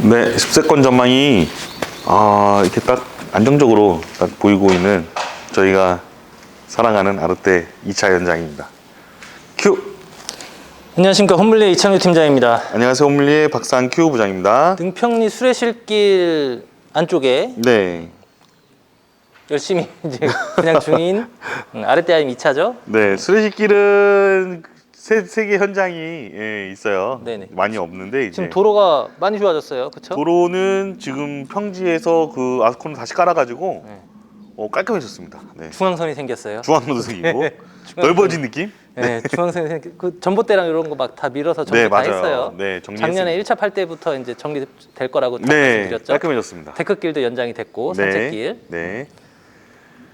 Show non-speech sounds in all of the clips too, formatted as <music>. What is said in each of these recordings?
네, 10세권 전망이 아, 이렇게 딱 안정적으로 딱 보이고 있는 저희가 사랑하는 아르떼 2차 현장입니다. 큐! 안녕하십니까 홈블리의 이창규 팀장입니다. 안녕하세요. 홈리의 박상 큐 부장입니다. 능평리 수레실길 안쪽에 네. 열심히 이제 <laughs> 그냥 중인 음, 아르테아임 2차죠. 네, 수레식길은 세, 세개 현장이 예, 있어요. 네네. 많이 없는데 이제 지금 도로가 많이 좋아졌어요. 그렇죠? 도로는 지금 평지에서 그 아스콘을 다시 깔아가지고 네. 어, 깔끔해졌습니다. 네. 중앙선이 생겼어요. 중앙로도 생기고 <laughs> 중앙선. 넓어진 느낌? 네, 중앙선이 생. 그 전봇대랑 이런 거 막 다 밀어서 정리 네, 다 맞아요. 했어요. 네, 정리했습니다. 작년에 1차 팔 때부터 이제 정리될 거라고 다 네, 말씀드렸죠. 깔끔해졌습니다. 데크길도 연장이 됐고 산책길, 네,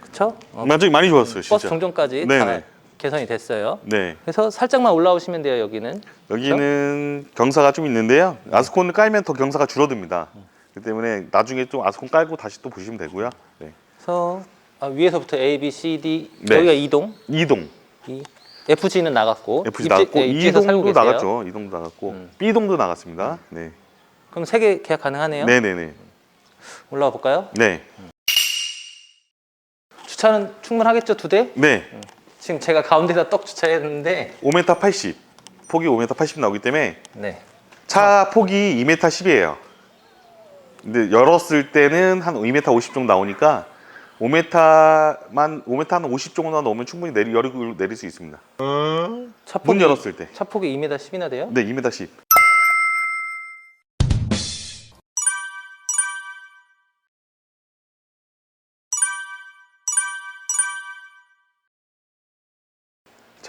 그렇죠? 어, 많이 좋았어요, 진짜. 버스 정전까지 다 네네. 개선이 됐어요. 네, 그래서 살짝만 올라오시면 돼요 여기는. 여기는 경사가 좀 있는데요. 아스콘을 깔면 더 경사가 줄어듭니다. 그렇기 때문에 나중에 좀 아스콘 깔고 다시 또 보시면 되고요. 네. 그래서 아, 위에서부터 A, B, C, D 네. 여기가 이동, 이동, 이 FG는 나갔고 FG 나갔고 예, 입지에서 살고 이동도 계세요. 나갔죠. 이동도 나갔고 음. B동도 나갔습니다. 네, 그럼 세 개 계약 가능하네요. 네, 네, 네. 올라와 볼까요? 네, 주차는 충분하겠죠 두 대? 네. 지금 제가 가운데다 떡 주차했는데 5m 80, 폭이 5m 80 나오기 때문에 네. 차 폭이 2m 10이에요. 근데 열었을 때는 한 2m 50 정도 나오니까 5m만 5m 한 50 정도 넣으면 충분히 내리 열고 내릴 수 있습니다. 차문 폭이 열었을 때. 차 폭이 2m 10이나 돼요? 네, 2m 10.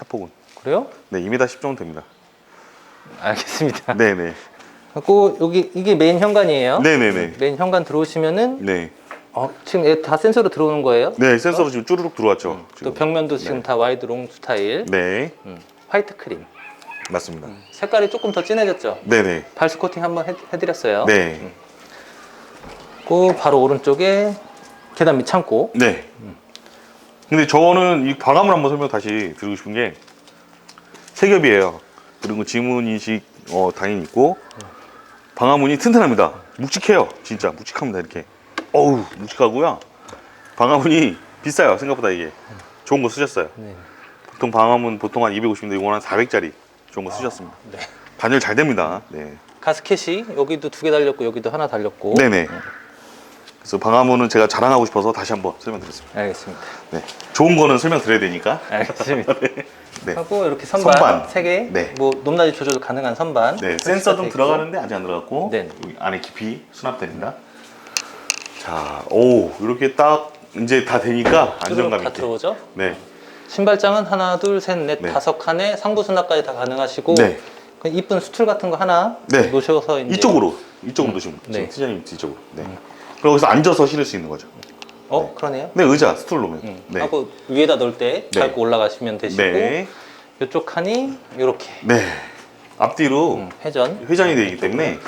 차 폭은 그래요? 네, 2m 10 정도 됩니다. 알겠습니다. 네, 네. 그리고 여기 이게 메인 현관이에요. 네, 네, 네. 메인 현관 들어오시면은 네. 어, 지금 얘 다 센서로 들어오는 거예요. 네, 센서로 지금 쭈르륵 들어왔죠. 음, 또 지금. 벽면도 지금 다 와이드 롱 스타일. 네, 음, 화이트 크림. 맞습니다. 색깔이 조금 더 진해졌죠. 네, 네. 발수 코팅 한번 해, 해드렸어요. 네. 그 바로 오른쪽에 계단 밑 창고. 네. 근데 저는 이 과감을 한번 설명 다시 드리고 싶은 게 세겹이에요. 그리고 지문 인식 어, 당연히 있고 방화문이 튼튼합니다. 묵직해요. 진짜 묵직합니다. 이렇게. 어우 묵직하고요. 방화문이 비싸요. 생각보다 이게 좋은 거 쓰셨어요. 네. 보통 방화문 보통 한 250인데 이건 한 400짜리 좋은 거 쓰셨습니다. 네. 단열 잘 됩니다. 네. 가스켓이 여기도 두 개 달렸고 여기도 하나 달렸고. 네네. 그래서 방화문은 제가 자랑하고 싶어서 다시 한번 설명드렸습니다. 알겠습니다. 네. 좋은 거는 설명드려야 되니까. 알겠습니다. <laughs> 네. 하고 이렇게 선반, 선반. 세 개. 네. 뭐 높낮이 조절 가능한 선반. 네, 설치가 센서 돼 있고. 들어가는데 아직 안 들어갔고 네. 여기 안에 깊이 수납됩니다. 자, 오 이렇게 딱 이제 다 되니까 안정감 다 있게. 들어오죠. 네, 신발장은 하나, 둘, 셋, 넷, 네. 다섯 칸에 상부 수납까지 다 가능하시고 네. 그 이쁜 수틀 같은 거 하나 네. 놓으셔서 이제 이쪽으로 이쪽으로 놓으시면 네. 티자님 이쪽으로. 네. 여기서 앉아서 신을 수 있는 거죠. 어 그러네요. 네, 의자 스툴 놓으면. 음. 네. 하고 위에다 넣을 때 네. 밟고 올라가시면 되시고 네, 이쪽 칸이 이렇게 네. 앞뒤로 음, 회전. 회전이 되기 때문에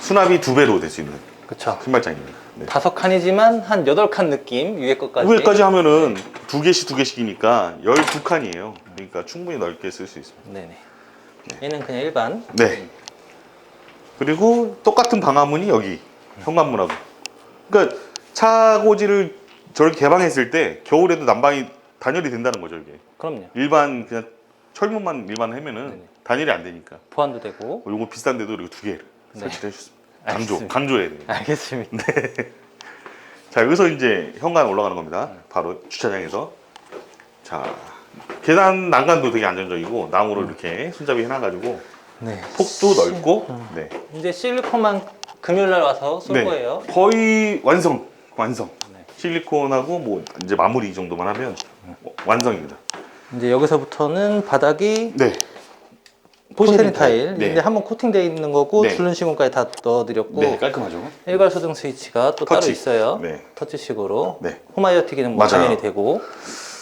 수납이 두 배로 될 수 있는 그렇죠. 신발장입니다. 네. 다섯 칸이지만 한 여덟 칸 느낌 위에 것까지. 위에까지 하면은 두 개씩 두 개씩이니까 12칸이에요. 그러니까 충분히 넓게 쓸 수 있습니다. 네네. 얘는 그냥 일반. 네. 그리고 똑같은 방화문이 여기 현관문하고. 그러니까 차고지를 저렇게 개방했을 때 겨울에도 난방이 단열이 된다는 거죠 이게. 그럼요. 일반 그냥 철문만 일반 하면은 네네. 단열이 안 되니까. 보안도 되고. 어, 요거 비싼데도 이렇게 두 개를 네. 설치를 해주셨습니다. <laughs> 강조, 알겠습니다. 강조해야 돼요. 알겠습니다. 자 여기서 이제 현관 올라가는 겁니다. 바로 주차장에서. 자 계단 난간도 되게 안정적이고 나무로 음. 이렇게 손잡이 해놔가지고 네. 폭도 넓고 네. 이제 실리콘만 금요일 날 와서 쏠 네. 거예요. 거의 완성 완성 네. 실리콘하고 뭐 이제 마무리 이 정도만 하면 완성입니다 이제 여기서부터는 바닥이 네 포세린 타일. 네. 근데 한번 코팅되어 있는 거고 네. 줄눈 시공까지 다 넣어드렸고 네, 깔끔하죠 일괄 소등 스위치가 또 따로 터치. 있어요. 네. 터치식으로 네. 홈아이어 튀기는 뭐 맞아요. 당연히 되고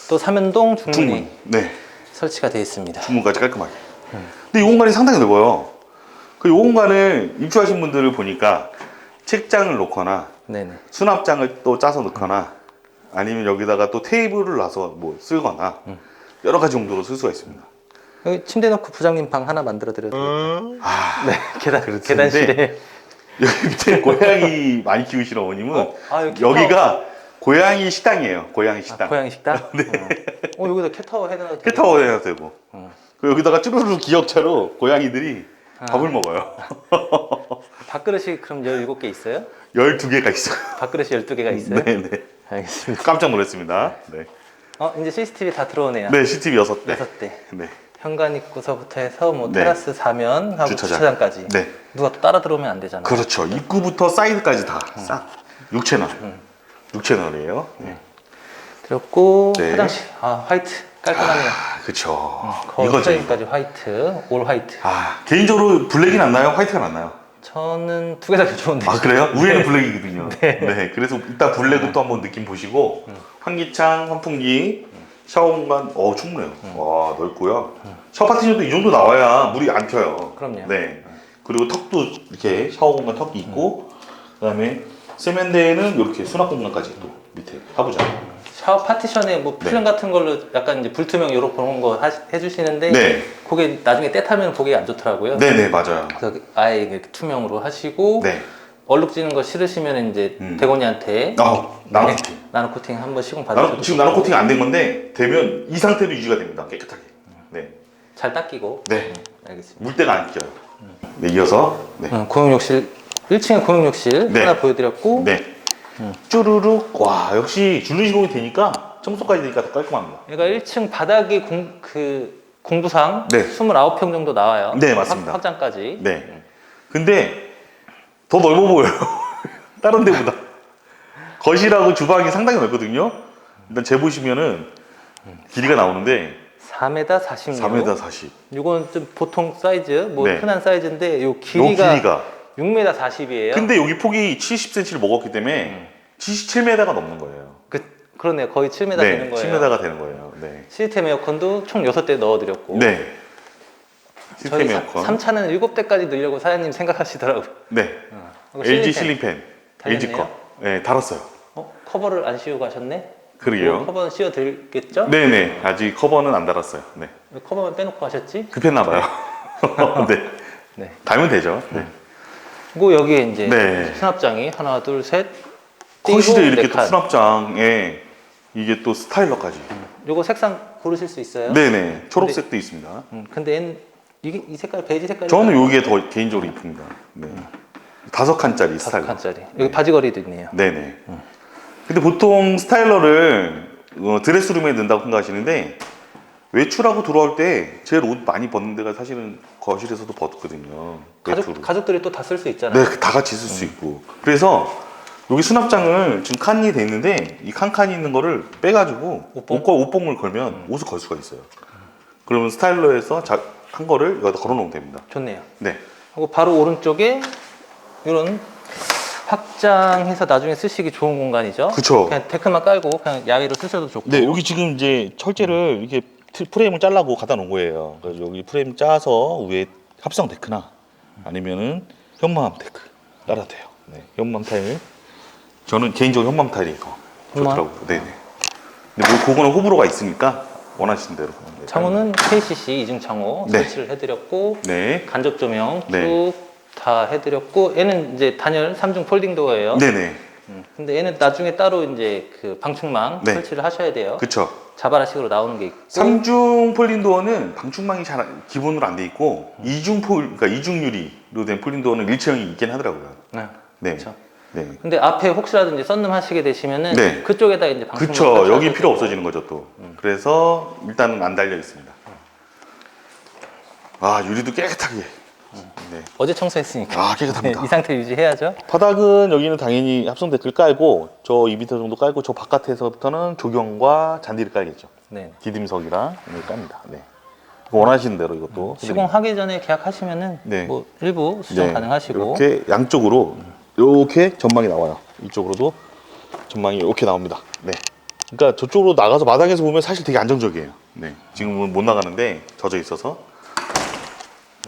또 삼연동 중문이 중문 네 설치가 되어 있습니다. 중문까지 깔끔하게 근데 이 공간이 상당히 넓어요 그이 공간을 입주하신 분들을 보니까 책장을 놓거나 네네. 수납장을 또 짜서 넣거나 아니면 여기다가 또 테이블을 놔서 뭐 쓰거나 여러 가지 용도로 쓸 수가 있습니다 여기 침대 넣고 부장님 방 하나 만들어 드려도 아네 계단 그렇지. 계단실에 여기 밑에 고양이 많이 키우시는 어머님은 어? 아, 여기 여기가 고양이 식당이에요. 고양이 아, 식당. 고양이 식당? <laughs> 네. 어, 여기다 캣타워 해놔도 되겠다. 캣타워 해야 되고. 어. 그 여기다가 쭈루루 기역차로 고양이들이 아. 밥을 먹어요. <laughs> 밥그릇이 그럼 17개 있어요? 12개가 있어요. 밥그릇이 12개가 있어요? 네, 네. 알겠습니다. 깜짝 놀랐습니다. 네. 어, 이제 CCTV 다 들어오네요. 네, CCTV 6대. 여섯 대. 네. 현관 입구서부터 해서 뭐 네. 테라스 사면 하고 주차장. 주차장. 까지 네. 누가 또 따라 들어오면 안 되잖아요. 그렇죠. 입구부터 사이드까지 다 싹. 6채널. 음. 6채널이에요. 네. 그렇고 네. 화장실 아 화이트 깔끔하네요. 아, 그쵸. 거울 이거죠. 이거. 프레임까지 화이트, 올 화이트. 아, 개인적으로 블랙이 낫나요? 화이트가 낫나요? 저는 두 개다 좋은데. 아, 그래요? 위에는 블랙이거든요. 네. 그래서 이따 블랙은 또 한번 느낌 보시고, 환기창, 환풍기, 샤워 공간, 어, 충분해요. 와, 넓고요. 샤워 파티션도 이 정도 나와야 물이 안 튀어요. 그럼요. 네. 그리고 턱도 이렇게 샤워 공간 턱이 있고, 그 다음에 세면대에는 이렇게 수납 공간까지 또 밑에 하부장. 샤워 파티션에 뭐 네. 필름 같은 걸로 약간 이제 불투명 요런 그런 거 하시- 해주시는데 네. 그게 나중에 때 타면 보기 안 좋더라고요. 네네, 맞아요. 그래서 아예 이렇게 투명으로 하시고 네. 얼룩지는 거 싫으시면 이제 음. 대곤이한테 아, 나노 코팅. 나노 코팅 한번 시공 받으셔도 나노, 지금 나노 코팅 안 된 건데, 되면 이 상태로 유지가 됩니다. 깨끗하게. 네. 잘 닦이고. 네. 음, 알겠습니다. 물때가 안 껴요. 네, 이어서. 네. 음, 공용욕실 1층에 공용욕실 네. 하나 보여드렸고 네. 쭈루룩. 와, 역시 줄눈 시공이 되니까 청소까지 되니까 더 깔끔합니다. 얘가 1층 바닥이 공, 그 공부상 네. 29평 정도 나와요. 네, 맞습니다. 확, 장까지 네. 근데 더 넓어 보여요. <laughs> 다른 데보다. 거실하고 주방이 상당히 넓거든요. 일단 재보시면은 길이가 나오는데 4m 46. 4m 40. 이건 좀 보통 사이즈, 뭐 네. 흔한 사이즈인데 요요 길이가, 길이가. 6m 40이에요. 근데 여기 폭이 70cm를 먹었기 음. 때문에 77m가 넘는 거예요. 그, 그러네요. 거의 7m 네, 되는 거예요. 7m가 되는 거예요. 네. 시스템 에어컨도 총 6대 넣어드렸고. 네. 저희 시스템 에어컨. 3차는 7대까지 넣으려고 사장님 생각하시더라고요. 네. 이거 LG 실링팬. 실링 팬. 달렸네요? LG 거. 네, 달았어요. 어? 커버를 안 씌우고 가셨네? 그러게요. 뭐 커버는 씌워드리겠죠? 네네. 아직 커버는 안 달았어요. 네. 왜 커버만 빼놓고 가셨지? 급했나 봐요. <laughs> <laughs> 네. 네. 달면 되죠. 네. 그리고 여기에 이제 네. 수납장이 하나, 둘, 셋. 띄고 이렇게 네또 칸. 수납장에 이게 또 스타일러까지. 요거 색상 고르실 수 있어요? 네네. 초록색도 있습니다. 음, 근데 얘는 이게 이 색깔 베이지 색깔이 저는 요게 더 개인적으로 이쁩니다. 네. 다섯 칸짜리 스타일러. 칸짜리. 여기 바지거리도 있네요. 네네. 근데 보통 스타일러를 어, 드레스룸에 넣는다고 생각하시는데 외출하고 들어올 때 제일 옷 많이 벗는 데가 사실은 거실에서도 벗거든요. 가족 가족들이 또 다 쓸 수 있잖아요. 네, 다 같이 쓸 수 있고. 그래서 여기 수납장을 지금 칸이 돼 있는데 이 칸칸이 있는 거를 빼가지고 옷봉? 옷과 옷봉을 걸면 옷을 걸 수가 있어요. 그러면 스타일러에서 자, 한 거를 여기다 걸어놓으면 됩니다. 좋네요. 네. 그리고 바로 오른쪽에 이런 확장해서 나중에 쓰시기 좋은 공간이죠. 그쵸. 그냥 데크만 깔고 그냥 야외로 쓰셔도 좋고. 네, 여기 지금 이제 철제를 이렇게 트- 프레임을 잘라고 갖다 놓은 거예요. 그래서 여기 프레임 짜서 위에 합성 데크나 아니면은 현무암 데크 깔아도 돼요. 네, 현무암 타일. 저는 개인적으로 현무암 타일이 더? 좋더라고요. 네네. 근데 뭐 그거는 호불호가 있으니까 원하시는 대로. 네, 창호는 KCC 이중 창호 네. 설치를 해드렸고 네. 간접 조명 네. 쭉다 해드렸고 얘는 이제 단열 3중 폴딩 도어예요. 네네. 음, 근데 얘는 나중에 따로 이제 그 방충망 네. 설치를 하셔야 돼요. 그쵸. 자바라식으로 나오는 게 있고 삼중 폴린도어는 방충망이 잘 안- 기본으로 안 돼 있고 이중 폴 그러니까 이중 유리로 된 폴린도어는 일체형이 있긴 하더라고요. 네. 네. 그쵸. 네. 근데 앞에 혹시라도 이제 썬룸 하시게 되시면은 네. 그쪽에다 이제 방충망 그쵸. 여기 필요. 없어지는 거죠 또. 그래서 일단은 안 달려 있습니다. 아 유리도 깨끗하게. 네. 어제 청소했으니까 아 깨끗합니다. 네, 이 상태 유지해야죠. 바닥은 여기는 당연히 합성 데크를 깔고 저 2m 정도 깔고 저 바깥에서부터는 조경과 잔디를 깔겠죠. 네. 디딤석이랑 이걸 깝니다. 네. 이거 원하시는 대로 이것도 시공하기 전에 계약하시면은 네. 뭐 일부 수정 네, 가능하시고 이렇게 양쪽으로 이렇게 전망이 나와요. 이쪽으로도 전망이 이렇게 나옵니다. 네. 그러니까 저쪽으로 나가서 마당에서 보면 사실 되게 안정적이에요. 네. 지금은 못 나가는데 젖어 있어서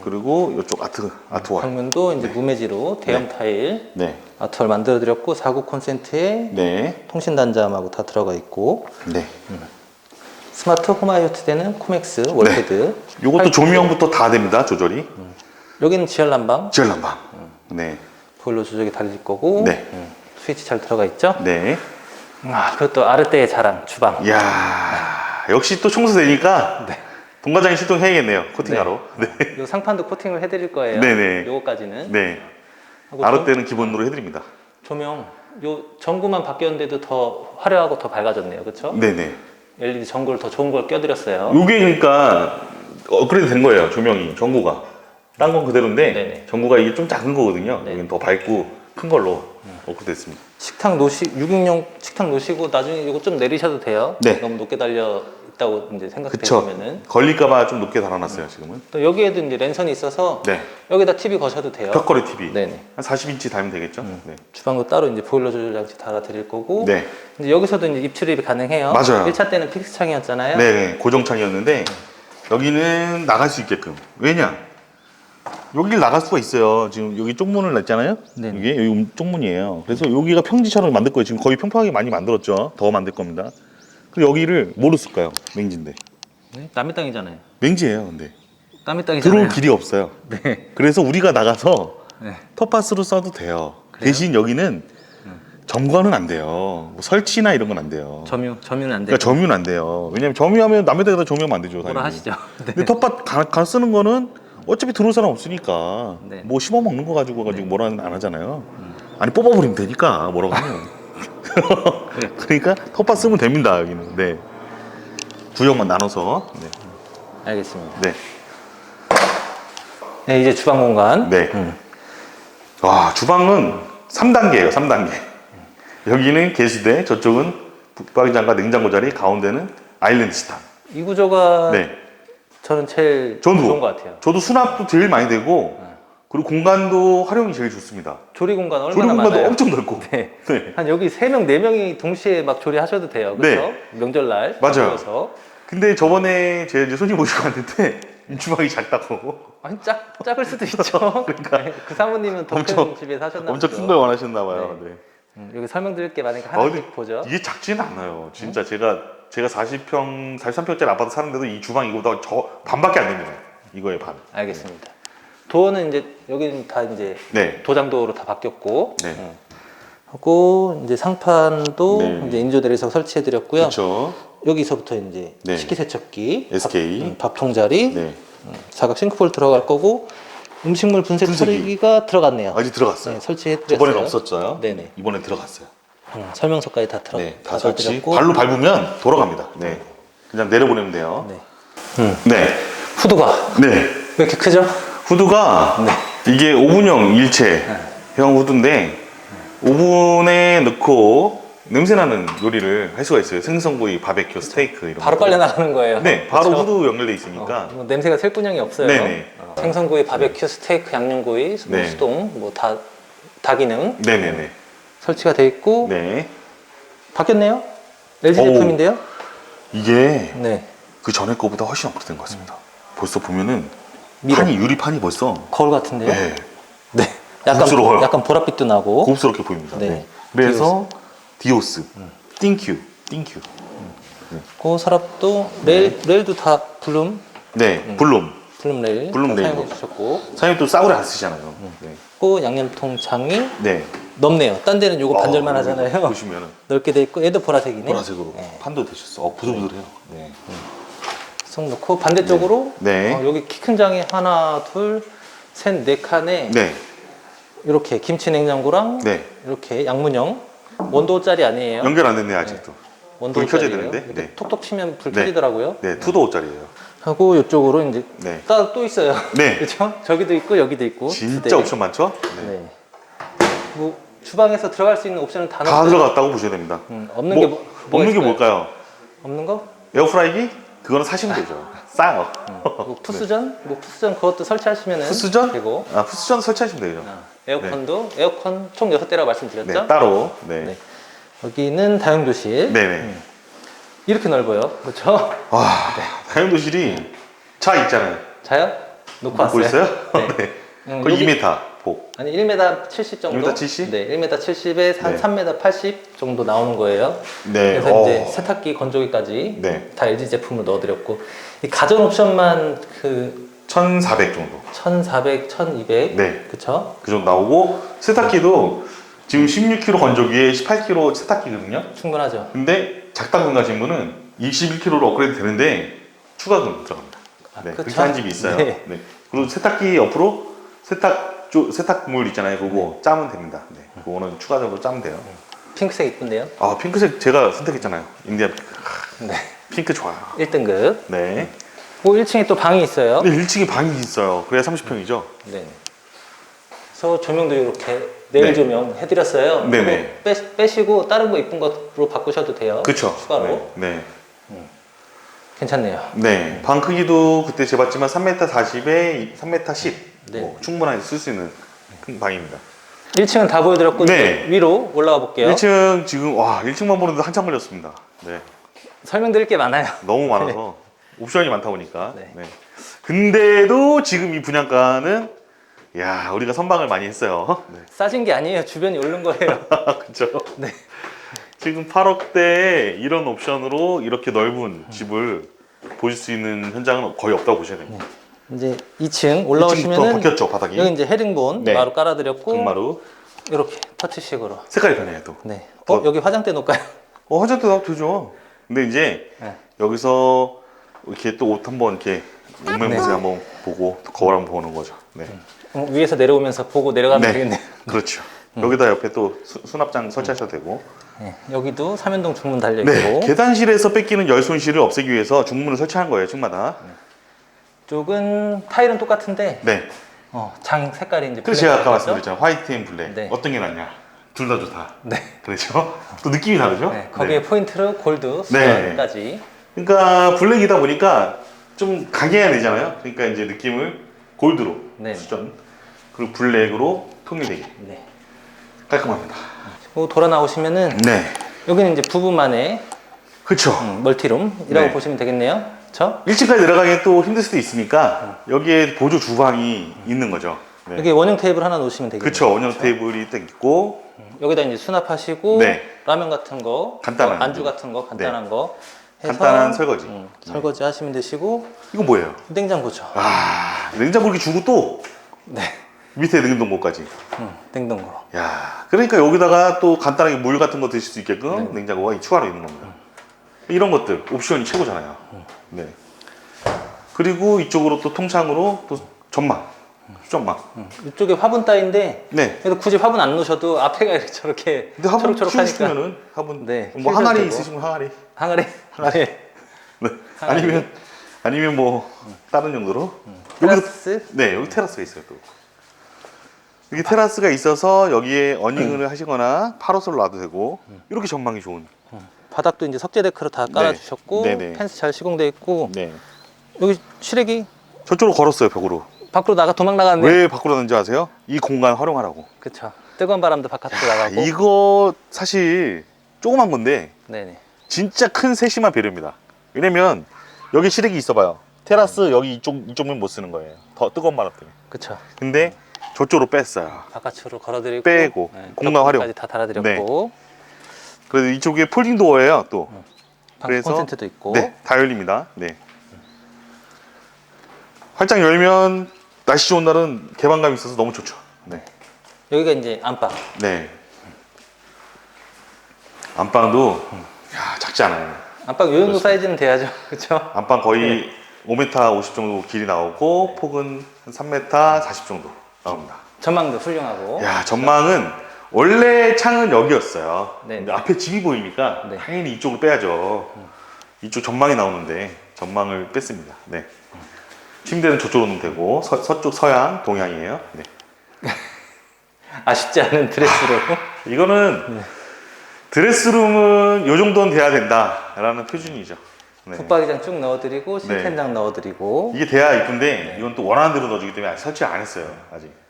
그리고 이쪽 아트 아트월. 방문도 이제 무매지로 대형 타일 네. 아트월 만들어 드렸고 49 콘센트에 네. 통신 단자함하고 다 들어가 있고 네. 스마트 홈 아이오티 되는 코맥스 월패드 이것도 조명부터 다 됩니다. 조절이. 여기는 지열 난방 지열 난방. 네. 보일러 조절기 달릴 거고 네. 음, 스위치 잘 들어가 있죠? 네. 아, 그것도 아르떼의 자랑 주방. 이야, 역시 또 청소 되니까 네. 동과장이 출동해야겠네요. 코팅하러. 네. 이 상판도 코팅을 해드릴 거예요. 네네. 요거까지는. 네. 하고 아르 조- 때는 기본으로 해드립니다. 조명. 요 전구만 바뀌었는데도 더 화려하고 더 밝아졌네요. 그렇죠? 네네. LED 전구를 더 좋은 걸 껴드렸어요. 요게 그러니까 업그레이드 된 거예요. 조명이 전구가. 딴 건 그대로인데 네네. 전구가 이게 좀 작은 거거든요. 네. 여기는 더 밝고 큰 걸로 업그레이드 됐습니다. 식탁 놓으시 6인용 식탁 놓으시고 나중에 이거 좀 내리셔도 돼요. 네. 너무 높게 달려 있다고 이제 생각해 그쵸. 보면은 걸릴까봐 좀 높게 달아놨어요, 지금은. 또 여기에도 이제 랜선이 있어서 네. 여기다 TV 거셔도 돼요. 벽걸이 TV. 네네. 한 40인치 달면 되겠죠? 네. 주방도 따로 이제 보일러 조절 장치 달아 드릴 거고 네. 이제 여기서도 이제 입출입이 가능해요. 맞아요. 1차 때는 픽스 창이었잖아요. 네, 고정창이었는데 여기는 나갈 수 있게끔. 왜냐? 여기를 나갈 수가 있어요. 지금 여기 쪽문을 냈잖아요. 네네. 이게 여기 쪽문이에요. 그래서 여기가 평지처럼 만들 거예요. 지금 거의 평평하게 많이 만들었죠. 더 만들 겁니다. 근데 여기를 뭐로 쓸까요? 맹지인데. 네? 남의 땅이잖아요. 맹지예요, 근데. 남의 땅이잖아요. 들어올 길이 없어요. 네. 그래서 우리가 나가서 네. 텃밭으로 써도 돼요. 그래요? 음. 대신 여기는 점과는 안 돼요. 뭐 설치나 이런 건 안 돼요. 점유 점유는 안 되고. 그러니까 점유는 안 돼요. 왜냐면 점유하면 남의 데다 점유하면 안 되죠. 뭐라 당연히. 하시죠. <laughs> 네. 근데 텃밭 가, 가 쓰는 거는 어차피 들어올 사람 없으니까 네. 뭐 씹어 먹는 거 가지고 가지고 뭐라 안 하잖아요. 아니 뽑아버리면 되니까 뭐라고 하면. <laughs> <laughs> 그러니까 텃밭 쓰면 됩니다 여기는. 네. 구역만 나눠서. 네. 알겠습니다. 네. 네, 이제 주방 공간. 네. 음. 와 주방은 3단계예요. 3단계. 여기는 개수대, 저쪽은 북박이장과 냉장고 자리, 가운데는 아일랜드 식탁. 이 구조가 네. 저는 제일 저도 좋은 것 같아요. 저도 수납도 제일 많이 되고 그리고 공간도 활용이 제일 좋습니다. 조리 공간 조리 얼마나 공간도 많아요. 엄청 넓고. 네. 네. 한 여기 세 명, 네 명이 동시에 막 조리하셔도 돼요. 그렇죠? 네. 명절날 맞아요. 바쁘셔서. 근데 저번에 제가 이제 손님 모시고 왔는데 <laughs> 이 주방이 작다고 아니 작 작을 수도 있죠. <laughs> 네, 그 사모님은 더 큰 엄청- 집에 사셨나 엄청 보죠. 큰 걸 원하셨나 봐요. 네. 음, 여기 설명드릴 게 많으니까 아, 하나씩 보죠. 이게 작지는 않아요. 진짜 제가 제가 40평, 43평짜리 아파트 사는데도 이 주방 이거보다 저 반밖에 안 됩니다. 이거의 반. 알겠습니다. 도어는 이제 여기는 다 이제 네. 도장도어로 다 바뀌었고 네. 음. 하고 이제 상판도 네. 이제 인조 내리석 설치해 드렸고요. 그렇죠. 여기서부터 이제 네. 식기세척기, SK. 밥, 음, 밥통 자리, 네. 사각 싱크볼 들어갈 거고 음식물 분쇄 분쇄기. 처리기가 들어갔네요. 아직 들어갔어요. 네, 설치해 드렸어요. 저번에는 없었죠. 네네. 이번에 들어갔어요. 음, 설명서까지 다 들어 네. 다다 설치. 드렸고 발로 밟으면 돌아갑니다. 네. 그냥 내려보내면 돼요. 네. 음. 네. 후드가 네. 왜 이렇게 크죠? 후드가 네. 이게 오븐형 일체형 후드인데 오븐에 넣고 냄새나는 요리를 할 수가 있어요. 생선구이, 바베큐, 스테이크 이런 바로 거. 빨려 나가는 거예요. 네, 바로 그렇죠? 후드 연결돼 있으니까. 어, 냄새가 셀뿐형이 없어요. 네네. 어, 생선구이, 바베큐, 스테이크, 양념구이, 뭐 네. 수동, 뭐 다 다기능 네네네. 설치가 돼 있고 네. 바뀌었네요. LG 오우. 제품인데요. 이게 네. 그 전에 거보다 훨씬 업그레이드된 것 같습니다. 벌써 보면은 미러. 판이 유리판이 벌써 거울 같은데요. 네, 네. 약간 고급스러워요. 약간 보랏빛도 나고. 고급스럽게 보입니다. 네. 네. 그래서 디오스, 띵큐, 띵큐. 그 서랍도 레일 레일도 다 블룸 네, 블룸. 블룸 레일 블룸 다 레일로. 사용해 주셨고. 사장님 또 싸구려 안 쓰시잖아요. 네. 그 양념통 창이 네. 넓네요. 딴 데는 요거 반절만 어, 하잖아요. 보시면은 <laughs> 넓게 돼 있고 얘도 보라색이네. 보라색으로 네. 판도 되셨어. 어, 부들부들해요. 네. 쏙 넣고 반대쪽으로 네. 어, 여기 키 큰 장이 하나, 둘, 셋, 네 칸에 네. 이렇게 김치 냉장고랑 네. 이렇게 양문형 원도짜리 아니에요. 연결 안 됐네 아직도. 불 켜져야 원도짜리예요. 되는데. 이렇게 네. 톡톡 치면 불 네. 켜지더라고요. 네, 투도 5짜리예요. 하고 이쪽으로 이제 네. 따로 또 있어요. 네. <laughs> 그렇죠? 저기도 있고 여기도 있고. 두 진짜 대. 옵션 많죠? 네. 네. 뭐 주방에서 들어갈 수 있는 옵션은 다, 다 넣었어요. 들어갔다고 보셔야 됩니다. 음, 없는 뭐, 게 뭐, 없는 게 있을까요? 뭘까요? 없는 거? 에어프라이기? 그거는 사시면 되죠. 싸요. 뭐 푸스전? 뭐 푸스전 그것도 설치하시면은 네. 푸스전? 되고 아, 푸스전 설치하시면 되죠. 아, 에어컨도 에어컨 총 6대라고 말씀드렸죠? 네, 따로. 네. 네. 여기는 다용도실 네, 네. 이렇게 넓어요 그렇죠? 와, 다용도실이 차 있잖아요. 자요? 놓고 왔어요 있어요? 네. <laughs> 네. 음, 거의 여기- 2m 복. 아니 1m 70 정도 1m 70? 네 1m 70에 한 네. 3m 80 정도 나오는 거예요 네. 그래서 어. 이제 세탁기 건조기까지 네. 다 LG 제품으로 넣어드렸고 이 가전 옵션만 그 1,400 정도. 1,400, 1,200. 네. 그쵸? 그 정도 나오고 세탁기도 지금 16kg 건조기에 18kg 세탁기거든요. 충분하죠. 근데 작다금 가신 분은 21kg로 업그레이드 되는데 추가금 들어갑니다. 아, 네, 그쵸? 그렇게 한 집이 있어요. 네. 네. 그리고 세탁기 옆으로 세탁 조, 세탁물 있잖아요. 그거 짜면 됩니다. 네. 그거는 추가적으로 짜면 돼요. 핑크색 이쁜데요? 아 핑크색 제가 선택했잖아요. 인디아 핑크. 네. 핑크 좋아요. 1등급. 네. 오, 1층에 또 방이 있어요. 근데 1층에 방이 있어요. 그래야 30평이죠. 네. 그래서 조명도 이렇게 내일 네. 조명 해드렸어요. 네네. 그거 빼, 빼시고 다른 거 이쁜 거로 바꾸셔도 돼요. 그쵸. 추가로. 네. 괜찮네요. 네. 방 크기도 그때 재봤지만 3m 40에 3m 10. 네. 뭐 충분하게 쓸 수 있는 큰 방입니다. 1층은 다 보여드렸고 네. 이제 위로 올라가 볼게요. 1층 지금 와 1층만 보는데 한참 걸렸습니다. 네. 설명드릴 게 많아요. <laughs> 너무 많아서 옵션이 많다 보니까. 네. 네. 근데도 지금 이 분양가는 야 우리가 선방을 많이 했어요. 네. 싸진 게 아니에요. 주변이 오른 거예요. <laughs> 그렇죠. 네. 지금 8억대에 이런 옵션으로 이렇게 넓은 집을 보실 수 있는 현장은 거의 없다고 보셔야 됩니다. 이제 2층 2층부터 올라오시면은 바뀌었죠 바닥이. 여기 이제 헤링본 네. 마루 깔아드렸고 금마루 이렇게 터치식으로. 색깔이 변해요 또. 네. 더- 어 여기 화장대 놓을까요? <laughs> 어 화장대 나도 되죠. 근데 이제 네. 여기서 이렇게 또 옷 한번 이렇게 옷매무새 네. 한번 보고 거울 한번 보는 거죠. 네. 어, 위에서 내려오면서 보고 내려가면 네. 되겠네요. <laughs> 그렇죠. 여기다 옆에 또 수, 수납장 설치하셔도 되고. 네. 여기도 삼연동 중문 달려 있고 네. 계단실에서 뺏기는 열 손실을 없애기 위해서 중문을 설치한 거예요, 층마다. 쪽은 타일은 똑같은데 네. 어, 장 색깔이 이제 그래서 제가 아까? 말씀드렸잖아요. 화이트 앤 블랙. 네. 어떤 게 낫냐? 둘 다 좋다. 네. 그렇죠? 또 느낌이 다르죠? 네. 거기에 포인트로 골드 네. 수선까지 그러니까 블랙이다 보니까 좀 강해야 되잖아요. 그러니까 이제 느낌을 골드로 네. 수전 그리고 블랙으로 통일되게 네. 깔끔합니다. 그리고 돌아 나오시면은 네. 여기는 이제 부부만의 그렇죠. 음, 멀티룸이라고 네. 보시면 되겠네요. 그렇죠? 1층까지 내려가기 또 힘들 수도 있으니까 여기에 보조 주방이 있는 거죠. 네. 여기 원형 테이블 하나 놓으시면 되겠네요. 그렇죠. 원형 테이블이 딱 있고 여기다 이제 수납하시고 네. 라면 같은 거, 간단한 어, 안주 거. 같은 거, 간단한 거 해서 간단한 설거지. 음, 설거지 하시면 되시고 이거 뭐예요? 냉장고죠. 아 냉장고 이렇게 주고 또 네. 밑에 냉동고까지. 음, 냉동고. 야, 그러니까 여기다가 또 간단하게 물 같은 거 드실 수 있게끔 네. 냉장고가 추가로 있는 겁니다. 이런 것들 옵션이 최고잖아요. 네. 그리고 이쪽으로 또 통창으로 또 전망, 수전망. 음, 이쪽에 화분 따인데 네. 그래도 굳이 화분 안 놓으셔도 앞에가 이렇게 저렇게 근데 화분 초록초록하니까 키우시면은 화분 네, 뭐 키우셔도 항아리 되고. 있으시면 항아리. 항아리 항아리 네. 항아리. 아니면 아니면 뭐 다른 용도로. 여기도 테라스 네 여기 테라스가 있어요 또. 여기 테라스가 있어서 여기에 어닝을 하시거나 파라솔 놔도 되고 이렇게 전망이 좋은. 바닥도 이제 석재 데크로 다 깔아주셨고 네. 네 네. 펜스 잘 시공돼 있고 네. 여기 시래기 저쪽으로 걸었어요 벽으로. 밖으로 나가 도망 나갔네. 왜 밖으로 나는지 아세요? 이 공간 활용하라고. 그렇죠. 뜨거운 바람도 바깥으로 나가고. 이거 사실 조그만 건데 네네. 진짜 큰 세심한 배려입니다. 왜냐면 여기 시래기 있어봐요. 테라스 여기 이쪽 이쪽면 못 쓰는 거예요. 더 뜨거운 바람 때문에. 그렇죠. 근데 저쪽으로 뺐어요. 바깥으로 걸어드리고 빼고, 공간 활용. 까지 다 달아드렸고 그래서 이쪽에 폴딩 도어예요. 또. 방 그래서- 콘센트도 있고 네, 다 열립니다. 네. 활짝 열면 날씨 좋은 날은 개방감 있어서 너무 좋죠. 네. 여기가 이제 안방. 네. 안방도 야, 작지 않아요. 안방 요 정도 사이즈는 돼야죠. <laughs> 그렇죠. 안방 거의 5m 50 정도 길이 나오고 폭은 한 3m 40 정도 나옵니다. 전망도 훌륭하고. 야 전망은 원래 창은 여기였어요. 네. 근데 앞에 집이 보이니까 네. 당연히 이쪽으로 빼야죠. 이쪽 전망이 나오는데 전망을 뺐습니다. 네. 침대는 저쪽으로 놓으면 되고 서, 서쪽 서양 동양이에요. 네. <laughs> 아쉽지 않은 드레스로. 이거는 네. 드레스룸은 이 정도는 돼야 된다라는 표준이죠. 네. 붙박이장 쭉 넣어드리고 신텐장 넣어드리고 이게 돼야 이쁜데 이건 또 원하는 대로 넣어주기 때문에 아직 설치 안 했어요 아직.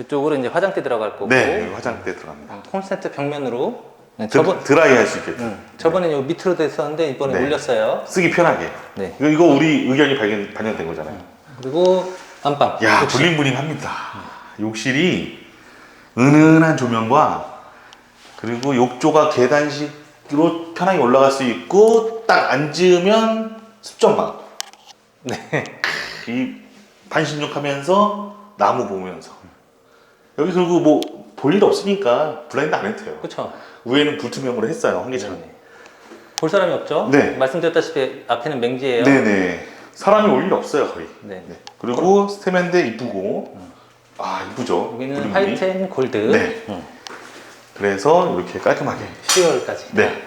이쪽으로 이제 화장대 들어갈 거고 네 여기 화장대 들어갑니다. 음, 콘센트 벽면으로 네, 드, 저번 드라이 할 수 있게끔 음, 저번에 요 밑으로 됐었는데 이번에 네. 올렸어요. 쓰기 편하게. 네. 이거, 이거 우리 의견이 발견, 반영된 거잖아요. 그리고 안방. 야 욕실. 블링블링합니다. 욕실이 은은한 조명과 그리고 욕조가 계단식으로 편하게 올라갈 수 있고 딱 앉으면 습전방. 네. 이 반신욕하면서 나무 보면서 여기 그리고 뭐볼 일 없으니까 블라인드 안 해도 돼요. 그렇죠. 위에는 불투명으로 했어요 환기처럼. 볼 사람이 없죠? 네. 말씀드렸다시피 앞에는 맹지예요. 네네. 사람이 올 일 없어요 거의. 네. 네. 그리고 스테맨데 이쁘고 아 이쁘죠. 여기는 그림이. 화이트 앤 골드. 네. 음. 그래서 이렇게 깔끔하게. 10월까지. 네.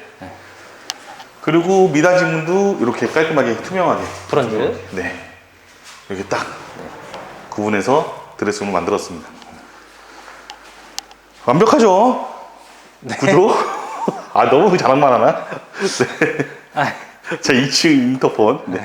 그리고 미닫이 문도 이렇게 깔끔하게 투명하게. 브런즈. 네. 이렇게 딱 구분해서 드레스룸을 만들었습니다. 완벽하죠? 구조? 아 너무 그 자랑만 하나? 네. 아, 자 2층 인터폰. 네.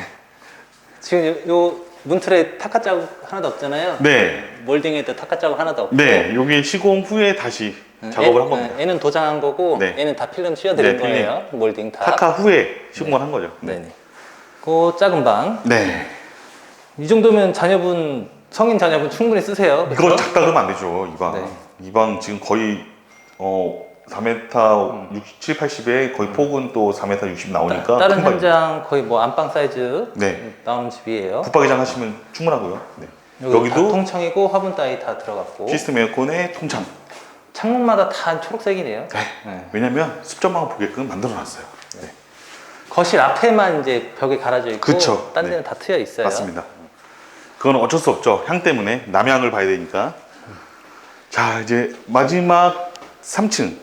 지금 요, 요 문틀에 타카 자국 하나도 없잖아요. 네. 몰딩에도 타카 자국 하나도 없고. 네. 여기 시공 후에 다시 애- 작업을 한 겁니다. 네, 애는 도장한 거고, 네. 애는 다 필름 씌워드린 네, 필름. 거예요. 몰딩 다. 타카 후에 시공을 한 거죠. 네네. 그 작은 방. 네. 이 정도면 자녀분, 성인 자녀분 충분히 쓰세요. 이거 그렇죠? 작다 그러면 안 되죠. 이 방. 네. 이 방 지금 거의 어 4m 67, 80에 거의 폭은 또 4m 60 나오니까 다른 큰 방이에요. 현장 거의 뭐 안방 사이즈 네. 나오는 집이에요. 붙박이장 하시면 충분하고요. 네. 여기 다 통창이고 화분 따위 다 들어갔고 시스템 에어컨에 통창. 창문마다 다 초록색이네요. 네. 네. 왜냐면 습전망을 보게끔 만들어 놨어요. 네. 거실 앞에만 이제 벽에 갈아져 있고 그쵸. 딴 네. 데는 다 트여 있어요. 맞습니다. 그건 어쩔 수 없죠. 향 때문에 남향을 봐야 되니까. 자, 이제 마지막 3층.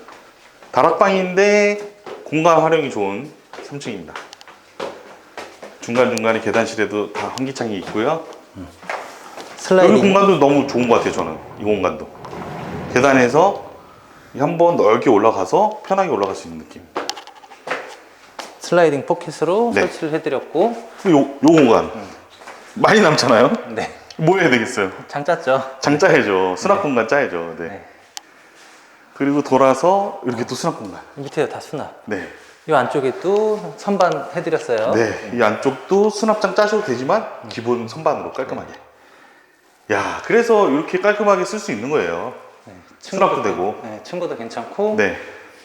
다락방인데 공간 활용이 좋은 3층입니다. 중간중간에 계단실에도 다 환기창이 있고요. 여기 슬라이딩 공간도 너무 좋은 것 같아요, 저는. 이 공간도. 계단에서 한번 넓게 올라가서 편하게 올라갈 수 있는 느낌. 슬라이딩 포켓으로 네. 설치를 해드렸고 요, 요 공간. 많이 남잖아요? 네. 뭐 해야 되겠어요? 장 짰죠. 장 짜야죠. 수납 공간 짜야죠. 네. 네. 그리고 돌아서 이렇게 또 수납 공간. 밑에 다 수납. 네. 이 안쪽에 또 선반 해드렸어요. 네. 이 안쪽도 수납장 짜셔도 되지만 기본 선반으로 깔끔하게. 야, 그래서 이렇게 깔끔하게 쓸 수 있는 거예요. 수납도 되고. 네, 층고도 괜찮고 네.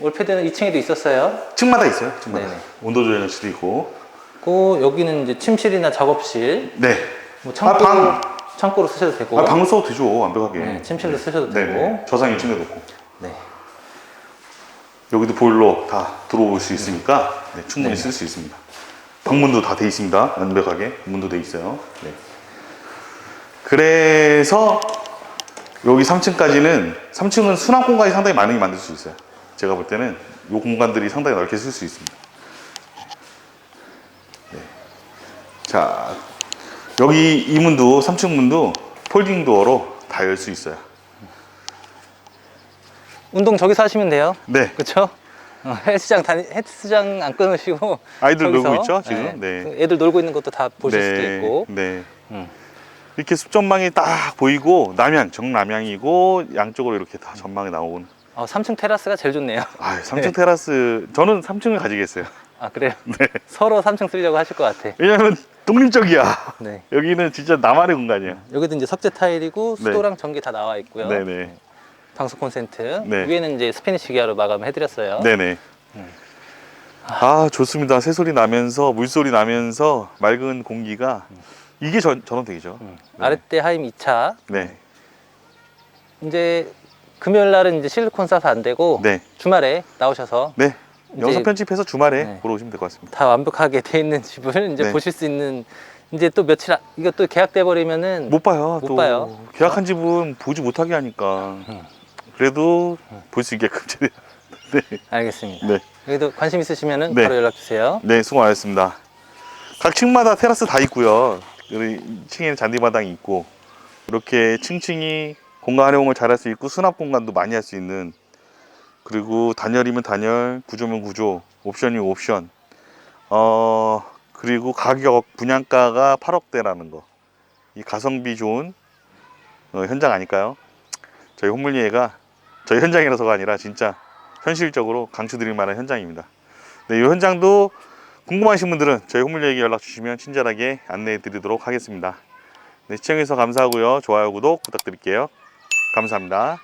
올패드는 2층에도 있었어요. 층마다 있어요. 층마다. 네네. 온도 조절실도 있고. 그 여기는 이제 침실이나 작업실, 네. 뭐 창고, 아, 방. 창고로 쓰셔도 되고, 아, 방을 써도 되죠. 완벽하게. 네, 침실로 쓰셔도 네. 되고, 저상 2층에 놓고. 네. 여기도 보일러 다 들어올 수 있으니까 네, 충분히 네. 쓸수 있습니다. 방문도 다 돼 있습니다. 완벽하게 문도 돼 있어요. 네. 그래서 여기 3층까지는 3층은 수납 공간이 상당히 많이 만들 수 있어요. 제가 볼 때는 이 공간들이 상당히 넓게 쓸 수 있습니다. 네. 자 여기 이 문도 3층 문도 폴딩 도어로 다 열 수 있어요. 운동 저기서 하시면 돼요. 네. 그렇죠? 어, 헬스장 다니 헬스장 안 끊으시고 아이들 저기서, 놀고 있죠, 지금? 네. 그 애들 놀고 있는 것도 다 보실 수도 있고. 네. 음. 이렇게 숲전망이 딱 보이고 남향, 정남향이고 양쪽으로 이렇게 다 전망이 나오는. 어, 3층 테라스가 제일 좋네요. 아, 3층 <laughs> 테라스 저는 3층을 가지겠어요. 아 그래요? <laughs> 네. 서로 3층 쓰려고 하실 것 같아. 왜냐면 독립적이야. 네. <laughs> 여기는 진짜 나만의 공간이야. 여기도 이제 석재 타일이고 네. 수도랑 전기 다 나와 있고요. 네네. 방수 콘센트. 네. 위에는 이제 스페니시 기아로 마감해드렸어요. 네네. 아 좋습니다. 새소리 나면서 물소리 나면서 맑은 공기가 이게 전, 전원택이죠. 음. 네. 아랫대 하임 2차. 네. 이제 금요일 날은 이제 실리콘 싸서 안 되고 네. 주말에 나오셔서 네. 영상 편집해서 주말에 네. 보러 오시면 될 것 같습니다. 다 완벽하게 돼 있는 집을 이제 네. 보실 수 있는 이제 또 며칠 아- 이거 또 계약돼 버리면은 못 봐요. 못 또 봐요. 계약한 집은 보지 못하게 하니까. 그래도 볼 수 있게끔 <laughs> 최대한. 네. 알겠습니다. 네. 여기도 관심 있으시면은 네. 바로 연락 주세요. 네, 수고 많으셨습니다. 각 층마다 테라스 다 있고요. 2층에는 잔디마당이 있고 이렇게 층층이 공간 활용을 잘할 수 있고 수납 공간도 많이 할 수 있는 그리고 단열이면 단열, 구조면 구조, 옵션이면 옵션. 어 그리고 가격 분양가가 8억대라는 거. 이 가성비 좋은 어, 현장 아닐까요? 저희 홈물리에가 저희 현장이라서가 아니라 진짜 현실적으로 강추드릴 만한 현장입니다. 네, 이 현장도 궁금하신 분들은 저희 홈물리에게 연락 주시면 친절하게 안내해 드리도록 하겠습니다. 네, 시청해주셔서 감사하고요. 좋아요, 구독 부탁드릴게요. 감사합니다.